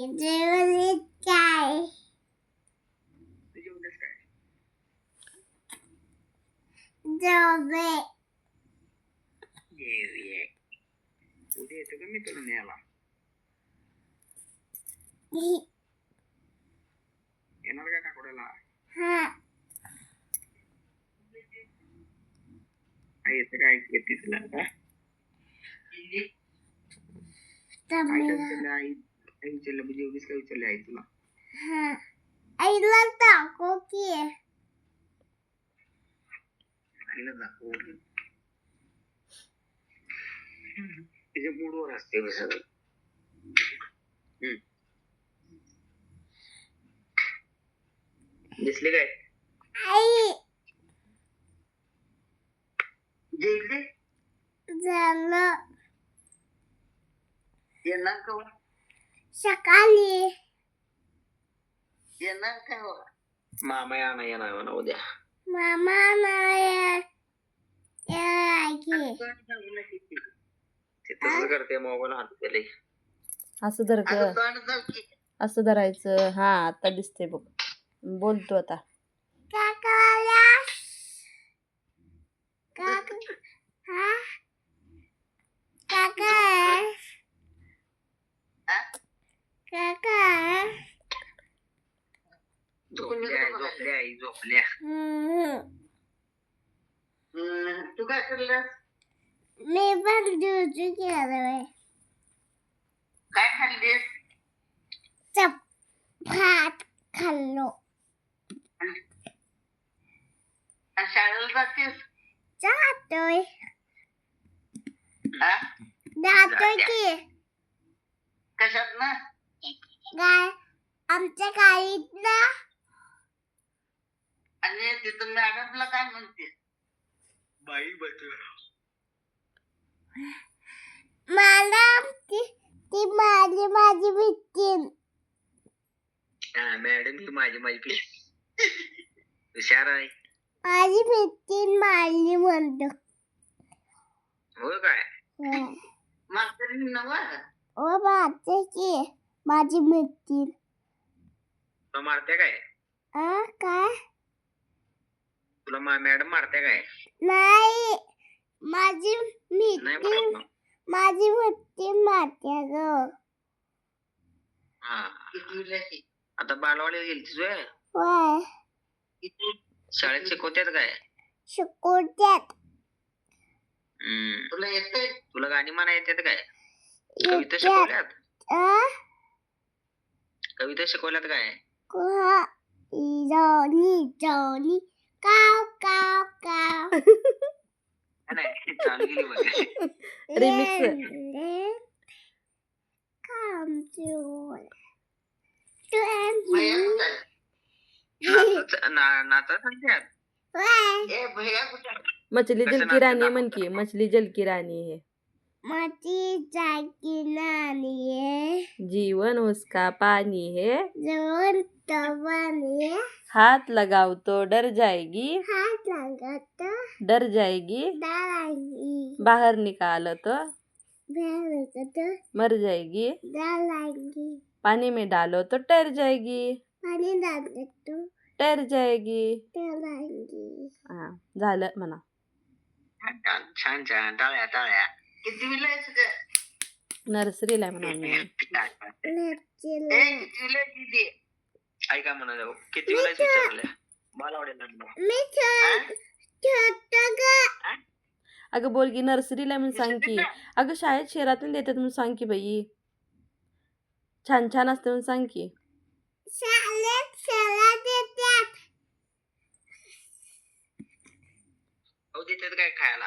जेवण काय तू जेवलीस काय जेवले ये ये उद्या येतो का मी तुला न्यायला येणार का काकोड्याला हा आई येतं काय विचारलं? म्हणजे जेवलीस काय विचारले आई तुला? हा. आईला टाको की. आईला दाखव. तिच्या मूडवर असते हे सगळं. हम्म. दिसले काय? आई. झालं. येणार का सकाळी. येणार का मामा येणार येणार म्हणा उद्या. मामा नाही ते करते मोबाईल हात गेले असं धर ग. असं धरायचं. हा आता दिसते बघ. बोलतो आता. काका हा काका काका झोपल्या आई, झोपल्या. तू काय करलं मी पण दुधू केलं काय खाल्लीस? चप. भात खाल्लो. शाळेला जातेस? जातोय. जातोय की. कशात ना गाय आमच्या गाडीत ना आणि तिथं मॅडमला काय म्हणते? बाई मला ती ती माझी माझी भीती हा मॅडम ही माझी माझी पिश हुशार आहे. माझी भीती मारली म्हणतो हो काय? होय. मास्तरी नवा ओ मारते की माझी भीती तुला मारते काय? आ काय? तुला मॅडम मारते काय? नाही माझी ना. माझी भीती मारते ग. हा. आता बालवाडीला गेलतीस व्हय? होय. शाळेत शिकवतात काय? शिकवत्यात. हम्म. तुला येते तुला गाणी म्हणा येतात काय? कविता शिकवल्यात? आ कविता शिकवल्यात काय? काव काव काव मछली जल की रानी मन की मछली जल की रानी है। मछली जल की रानी है। जीवन उसका पानी है। जीवन तो पानी है। हाथ लगाओ तो डर जाएगी? हात लागत डर जाएगी? दालांगी बाहर निकालो तो लागत मर जाएगी? दालांगी पानी में डालो तो टर जाएगी? पाणी लागत टर जाएगी? दालांगी हा झालं म्हणा. छान छान टाळ्या टाळ्या किती नर्सरीला आहे म्हणा मी. नचिला काय म्हणा किती विलायचं विचारल्या? बालवाडीला मी छोट छोट ग. अगं बोल की नर्सरीला म्हणून सांग की. अगं शाळेत शहरातून देतात म्हणून सांग की बाई. छान छान असते म्हणून सांग की. शाळेत शाळा देतात. देतात काय खायला?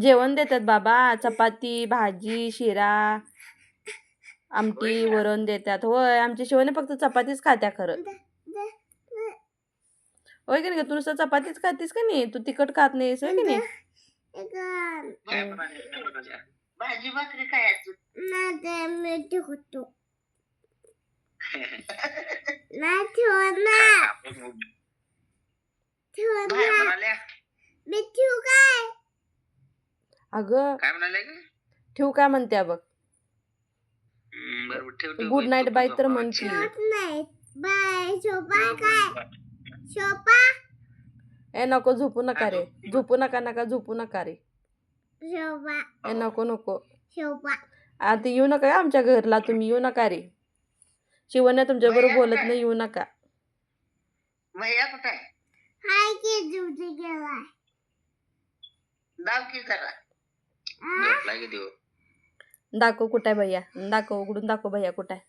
जेवण देतात बाबा. चपाती भाजी शिरा. आमटी? वरण देतात. होय आमच्या शिवाने फक्त चपातीच खात्या खरं. होय की नाही तू नुसतं चपातीच खातीस का नाही? तू तिखट खात नाहीस होय की नाही? भाजी भाकरी खायचं मी ठेवू काय? अगं ठेवू काय म्हणत्या बघ? ठेव झोप गुड नाईट बाय तर झोप. म्हण की गुड नाईट बाय शोभा काय? शोभा ए नको झोपू नका रे. झोपू नका नका झोपू नका रे. शोभा ए नको नको. शोभा आता येऊ नका आमच्या घरला तुम्ही येऊ नका रे. शिवण्या तुमच्या बरोबर बोलत नाही येऊ नका. भैया कुठे? आहे हाय की ड्युटी गेलाय. दाव की झोपला की देव. दाखव कुठं आहे भैया? दाखव उघडून दाखव भैया कुठं आहे?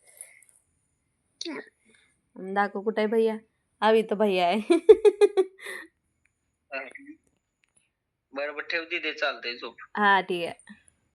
दाखव कुठं आहे भैया? हवी तर भैया आहे. बरोबर ठेव दे चालतंय झोप. हा ठीक आहे.